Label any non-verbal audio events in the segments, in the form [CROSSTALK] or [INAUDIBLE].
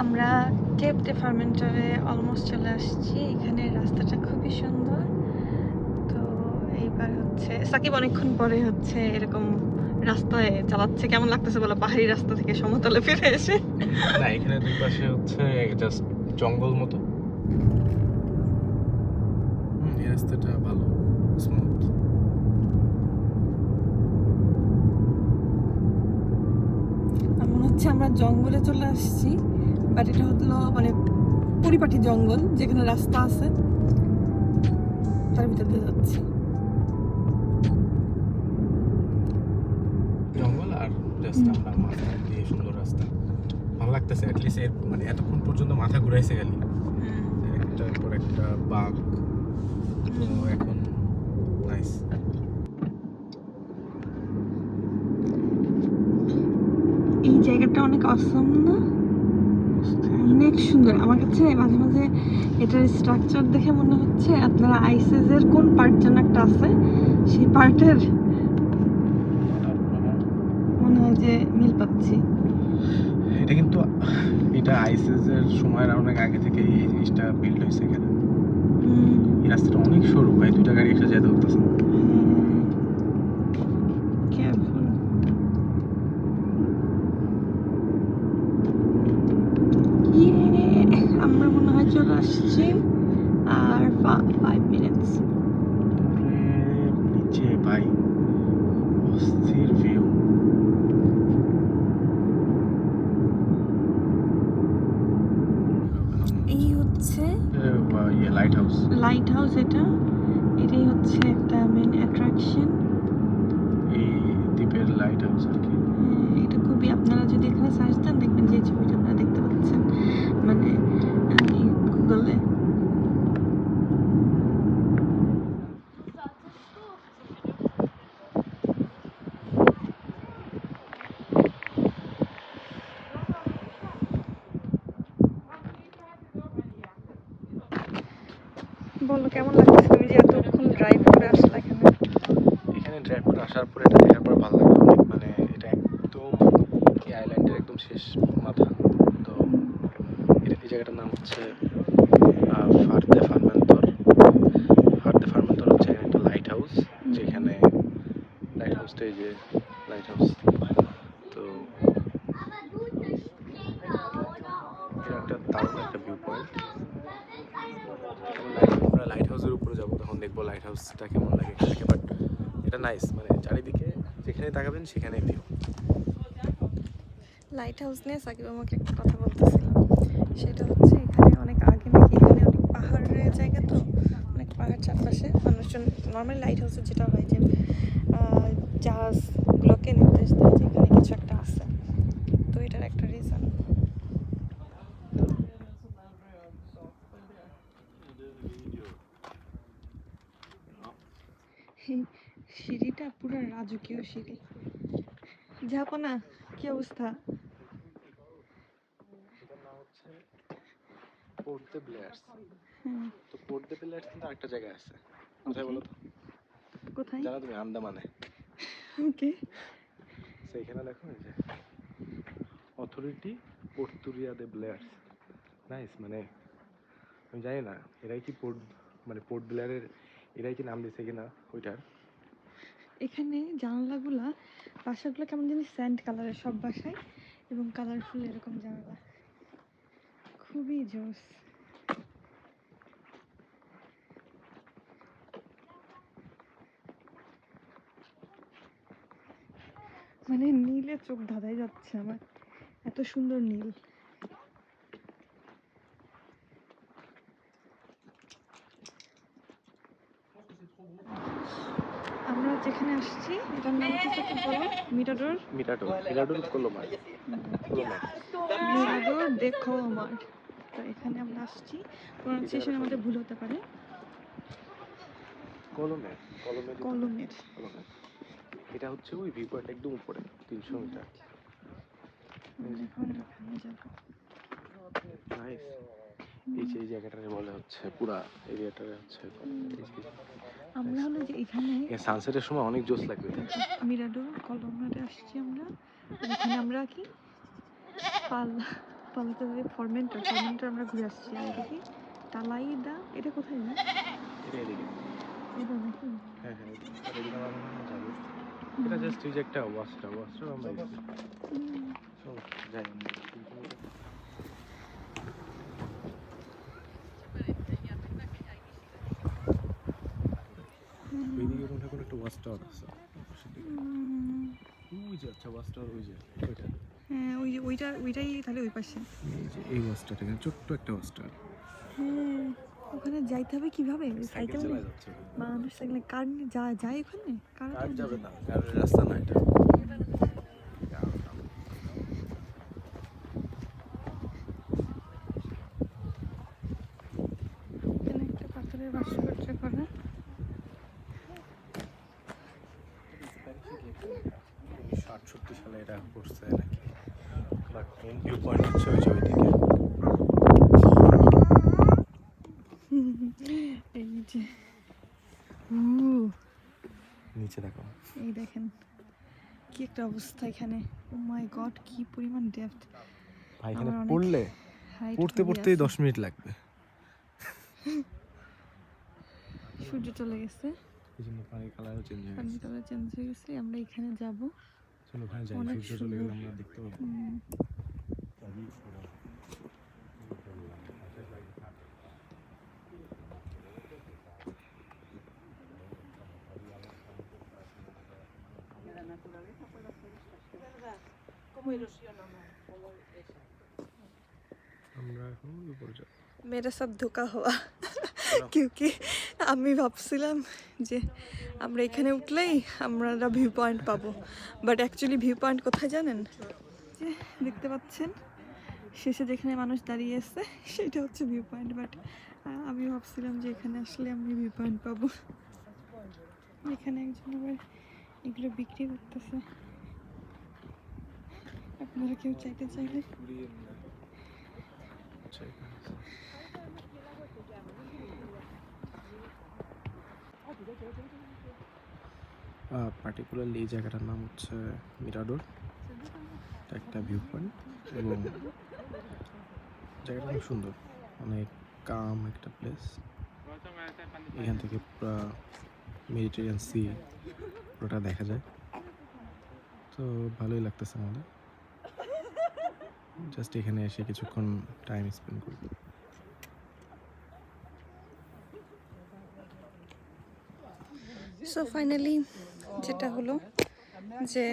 আমরা Cape day ফার্মেন্টারে almost চলে আসছি। এখানে রাস্তাটা খুবই সুন্দর। তো এইবার হচ্ছে সাকিব অনেকক্ষণ পরে হচ্ছে এরকম রাস্তায় চালাচ্ছে। কেমন লাগতেছে বলো? পাহাড়ি রাস্তা থেকে সমতলে ফিরে এসে। না, এখানে দুই পাশে হচ্ছে জঙ্গল মতো। রাস্তাটা ভালো স্মুথ আর মনে হচ্ছে আমরা জঙ্গলে চলে আসছি বাট এটা হলো মানে পরিপাটি জঙ্গল যেখানে রাস্তা আছে। তার ভিতর দিয়ে যাচ্ছি। জঙ্গল আর জাস্ট আমরা দিয়ে সুন্দর রাস্তা। ভালো লাগতেছে অ্যাটলিস্ট এর মানে এতক্ষণ পর্যন্ত মাথা ঘুরাইছে গেলি একটার পর একটা বাঘ। এখন নাইস এই জায়গাটা অনেক অসম না? অনেক সুন্দর। আমার কাছে মাঝে মাঝে এটার স্ট্রাকচার দেখে মনে হচ্ছে আপনারা আইসিসের কোন পার্ট যেন একটা আছে সেই পার্টের মনে হয় যে মিল পাচ্ছি। এটা কিন্তু এটা আইসিএস এর সময়ের অনেক আগে থেকে এই জিনিসটা বিল্ড হয়েছে এখানে। এই রাস্তাটা অনেক সরু ভাই। দুইটা গাড়ি একসাথে যেতে হতেছে না। হ্যাঁ। Careful. Yeah, আমরা মনে হয় চলে আসছি আর ফাইভ মিনিটস উপরে নিচে ভাই অস্থির ভিউ এই হচ্ছে লাইট হাউস লাইট হাউস এটা। এটাই হচ্ছে একটা মেন অ্যাট্রাকশন এই দ্বীপের লাইট হাউস আর কি। এটা খুবই আপনারা যদি এখানে সার্চ দেন দেখবেন যে ছবিটা আপনারা দেখতে পাচ্ছেন মানে আমি গুগলে বলো কেমন লাগছে তুমি যে এতক্ষণ ড্রাইভ করে আসলে এখানে এখানে ড্রাইভ করে আসার পরে এটা দেখার পর ভালো লাগে অনেক মানে এটা একদম এই আইল্যান্ডের একদম শেষ মাথা তো এটা- এই জায়গাটার নাম হচ্ছে আহ, ফার্দে ফার্মেন্তর ফার্দে ফার্মেন্তর হচ্ছে এখানে একটা লাইট হাউস যেখানে যে লাইট হাউস তো এটা একটা দারুণ একটা ভিউ পয়েন্ট আমরা লাইট হাউসের উপরে যাব তখন দেখব লাইট হাউসটা কেমন লাগে এখান থেকে বাট এটা নাইস মানে চারিদিকে যেখানে তাকাবেন সেখানে ভিউ লাইট হাউস নিয়ে সাকিব আমাকে একটা কথা বলতেছিল। সেটা হচ্ছে এখানে অনেক আগে নাকি এখানে অনেক পাহাড়ের জায়গা তো অনেক পাহাড় চারপাশে। মানুষজন নর্মাল লাইট হাউসে যেটা হয় যে জাহাজগুলোকে নির্দেশ দেয় যে এখানে কিছু একটা আছে। তো এটার একটা রিজন সিঁড়িটা পুরো রাজকীয় সিঁড়ি। যাব না কি অবস্থা? পোর্ট দ্য তো কিন্তু আরেকটা জায়গায় আছে। কোথায়? বলো তো? কোথায়? জানো তুমি আন্দামানে। ওকে। সেইখানে এই যে অথরিটি পোর্তুরিয়া দে ব্লেয়ার্স নাইস মানে আমি জানি না এরাই কি পোর্ট মানে পোর্ট ব্লেয়ারের এরাই কি নাম দিয়েছে কিনা ওইটার। এখানে জানালাগুলা বাসাগুলো কেমন জানি স্যান্ড কালারের সব বাসায় এবং কালারফুল এরকম জানালা। খুবই জোস। মানে নীলে চোখ ধাঁধাই যাচ্ছে আমার। এত সুন্দর নীল। আমরা যেখানে আসছি এটার নাম কি সেটা বলো? মিটাডোর মিরাডোর। মিরাডোর কলমার। মিটাডোর দেখো আমার তো এখানে আমরা আসছি। প্রনাউন্সিয়েশন আমাদের ভুল হতে পারে। কলমের। কলমের। কলমের। এটা হচ্ছে ওই ভিউ পয়েন্ট একদম উপরে তিনশো মিটার। এই যে এই জায়গাটারে বলে হচ্ছে পুরা এরিয়াটারে হচ্ছে আমরা হলো যে এখানে সানসেটের সময় অনেক জোস লাগবে। মিরাডোর কলমনাতে আসছি আমরা। এখানে আমরা কি? পাল পালাতে হবে ফরমেন্টার ফরমেন্টার আমরা ঘুরে আসছি আর এটা কি টালাইদা এটা কোথায় না? এটা এদিকে। হ্যাঁ হ্যাঁ এটা জাস্ট যে একটা ওয়াশটা ওয়াশটা আমরা হুম। চলো যাই মনে হয় একটা ওয়াচ টাওয়ার আছে। ওই যে আচ্ছা ওয়াচ টাওয়ার ওই যে ওইটা হ্যাঁ ওই যে ওইটা ওইটাই তাহলে ওই পাশে এই যে এই ওয়াচটা এখানে ছোট্ট একটা টাওয়ার হ্যাঁ ওখানে যাইতে হবে কীভাবে? সাইকেল নিয়ে? যাচ্ছে। মানুষ সাইকেলে কার নিয়ে যা যায় ওখানে? কার যাবে না? রাস্তা না এটা? এখানে একটা পাথরের ভাস্কর্য করা। উনিশশো আটষট্টি সালে এটা করছে নাকি? মেন ভিউ পয়েন্ট হচ্ছে ওই যে ওইদিকে এই যে উ নিচে দেখো। এই দেখেন কি একটা অবস্থা এখানে। ও মাই গড কি পরিমাণ ডেপথ ভাই এখানে পড়লে পড়তে পড়তেই দশ মিনিট লাগবে। সূর্য চলে গেছে। এই জন্য পানির কালারও চেঞ্জ হয়ে গেছে। কালার চেঞ্জ হয়ে গেছে আমরা এখানে যাব। চলো ওখানে যাই সূর্য চলে গেলে আমরা দেখতে পাবো। naturaleza puede hacer estas cosas. ¿Verdad? ¿Cómo ilusiona más? ¿Cómo আমরা এখন মেয়েরা সব ধোকা হওয়া কিউকি আমি ভাবছিলাম যে আমরা এখানে উঠলেই আমরা ভিউ পয়েন্ট পাবো বাট অ্যাকচুয়ালি ভিউ পয়েন্ট কোথায় জানেন যে দেখতে পাচ্ছেন শেষে যেখানে মানুষ দাঁড়িয়ে এসছে সেটা হচ্ছে ভিউ পয়েন্ট বাট আমি ভাবছিলাম যে এখানে আসলে আমি ভিউ পয়েন্ট পাবো এখানে একজন আবার এগুলো বিক্রি করতেছে। আপনারা কেউ চাইতে চাইলে? পার্টিকুলারলি এই জায়গাটার নাম হচ্ছে মিরাডোর। একটা ভিউ পয়েন্ট এবং জায়গাটা অনেক সুন্দর, অনেক কাম একটা প্লেস এখান থেকে পুরো মেডিটেরিয়ান সি পুরোটা দেখা যায়। তো ভালোই লাগতেছে আমাদের জাস্ট এখানে এসে কিছুক্ষণ টাইম স্পেন্ড করব সো ফাইনালি যেটা হলো যে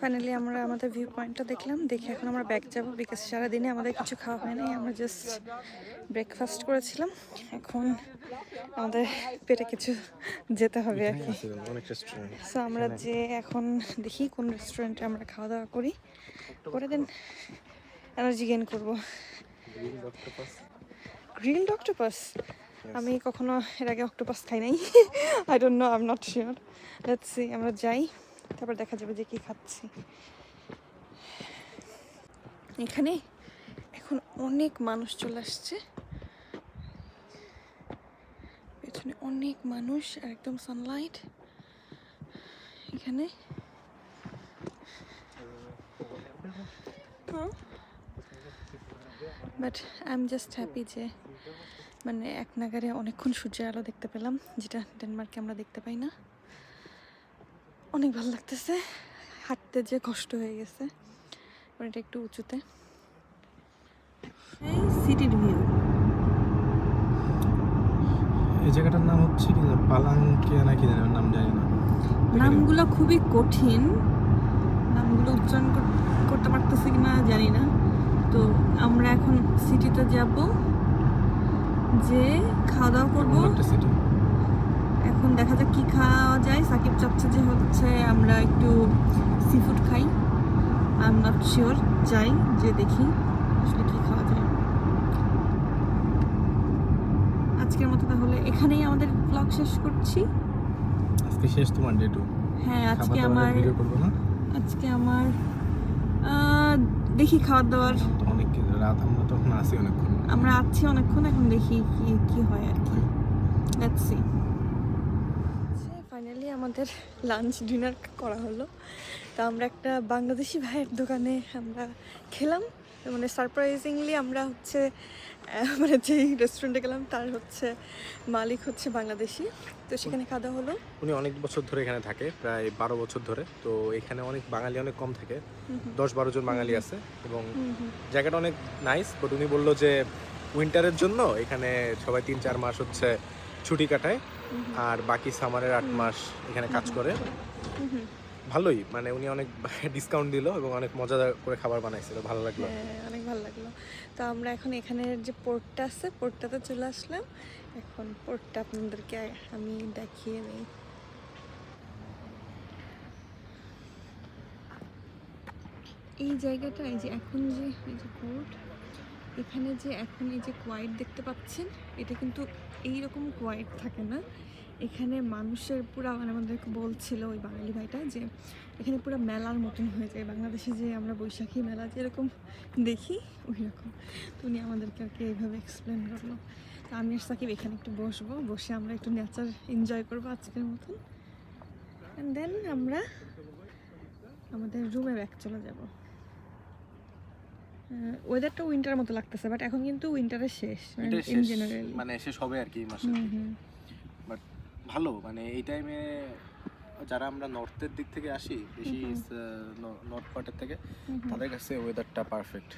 ফাইনালি আমরা আমাদের ভিউ পয়েন্টটা দেখলাম। দেখে এখন আমরা ব্যাক যাব বিকজ সারাদিনে আমাদের কিছু খাওয়া হয়নি। আমরা জাস্ট ব্রেকফাস্ট করেছিলাম। এখন আমাদের পেটে কিছু যেতে হবে আর কি। রেস্টুরেন্ট সো আমরা যে এখন দেখি কোন রেস্টুরেন্টে আমরা খাওয়া দাওয়া করি। করে দেন এনার্জি গেইন করব। গ্রিলড অক্টোপাস আমি কখনো এর আগে অক্টোপাস খাই নাই। I don't know I am not sure let's see আমরা যাই তারপর দেখা যাবে যে কি খাচ্ছি। এখানে এখন অনেক মানুষ চলে আসছে। পেছনে অনেক মানুষ আর একদম সানলাইট এখানে। But I am just happy যে মানে এক নাগারে অনেকক্ষণ সূর্যের আলো দেখতে পেলাম যেটা ডেনমার্কে আমরা দেখতে পাই না। অনেক ভালো লাগতেছে। হাঁটতে যে কষ্ট হয়ে গেছে। এটা একটু উঁচুতে। এই সিটির ভিউ এই জায়গাটার নাম হচ্ছে কি জানি, পালাঙ্কিয়া নাকি জানি ওর নাম জানি না। নামগুলো খুবই কঠিন। নামগুলো উচ্চারণ করতে পারতেছি কিনা জানি না। তো আমরা এখন সিটিতে যাব। যে খাওয়া দাওয়া করব এখন দেখা যাক কি খাওয়া যায়। সাকিব চাচ্ছে যে হচ্ছে আমরা একটু সি ফুড খাই। আই এম নট শিওর যাই যে দেখি আসলে কি খাওয়া যায় আজকের মতো তাহলে এখানেই আমাদের ব্লগ শেষ করছি। আজকে শেষ তোমার ডে টু হ্যাঁ আজকে আমার ভিডিও করব না? আজকে আমার দেখি খাওয়ার দাওয়ার অনেক রাত আমরা তখন আসি অনেকক্ষণ। আমরা আছি অনেকক্ষণ এখন দেখি কি কি হয় আর কি। লেটস সি ফাইনালি আমাদের লাঞ্চ ডিনার করা হলো। তো আমরা একটা বাংলাদেশি ভাইয়ের দোকানে আমরা খেলাম। মানে সারপ্রাইজিংলি আমরা হচ্ছে মানে যেই রেস্টুরেন্টে গেলাম তার হচ্ছে মালিক হচ্ছে বাংলাদেশি। তো সেখানে খাওয়া হলো। উনি অনেক বছর ধরে এখানে থাকে প্রায় বারো বছর ধরে। তো এখানে অনেক বাঙালি অনেক কম থাকে। দশ বারো জন বাঙালি আছে এবং। জায়গাটা অনেক নাইস বাট উনি বলল যে উইন্টারের জন্য এখানে সবাই তিন চার মাস হচ্ছে ছুটি কাটায়। আর বাকি সামারের আট মাস এখানে কাজ করে। ভালোই মানে উনি অনেক [LAUGHS] ডিসকাউন্ট দিল এবং অনেক মজা করে খাবার বানাইছিল ভালো লাগল। হ্যাঁ অনেক ভালো লাগল। তো আমরা এখন এখানের যে পোর্টটা আছে পোর্টটাতে চলে আসলাম। এখন পোর্টটা আপনাদেরকে আমি দেখিয়ে নিই এই জায়গাটা, এই যে এখন যে, এই যে পোর্ট এখানে যে এখন এই যে কোয়াইট দেখতে পাচ্ছেন, এটা কিন্তু এই রকম কোয়াইট থাকে না। এখানে মানুষের পুরা মানে আমাদেরকে বলছিল ওই বাঙালি ভাইটা যে এখানে পুরো মেলার মতন হয়ে যায়। বাংলাদেশে যে আমরা বৈশাখী মেলা যেরকম দেখি ওই রকম তো উনি আমাদেরকে আর কি এইভাবে এক্সপ্লেন করল। তো আমি আর সাকিব এখানে একটু বসবো। বসে আমরা একটু নেচার এনজয় করব আজকের মতন। অ্যান্ড দেন আমরা আমাদের রুমে ব্যাক চলে যাব। ওয়েদারটা উইন্টার মতো লাগতেছে বাট এখন কিন্তু উইন্টারের শেষ ইন জেনারেলি মানে শেষ হবে আর কি এই মাসে। ভালো মানে এই টাইমে যারা আমরা নর্থের দিক থেকে আসি বেশি নর্থ পার্টের থেকে হুম হুম, তাদের কাছে ওয়েদারটা পারফেক্ট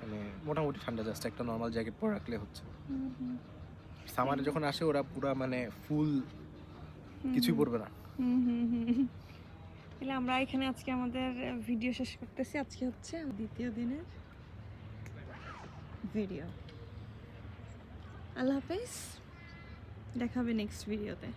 মানে মোটামুটি ঠান্ডা জাস্ট একটা নর্মাল জ্যাকেট পরে রাখলে হচ্ছে। সামারে যখন আসে ওরা পুরা মানে ফুল কিছুই। পড়বে না। তাহলে আমরা এখানে আজকে আমাদের ভিডিও শেষ করতেছি। আজকে হচ্ছে দ্বিতীয় দিনের ভিডিও আল্লাহ হাফেজ। দেখাবে নেক্সট ভিডিওতে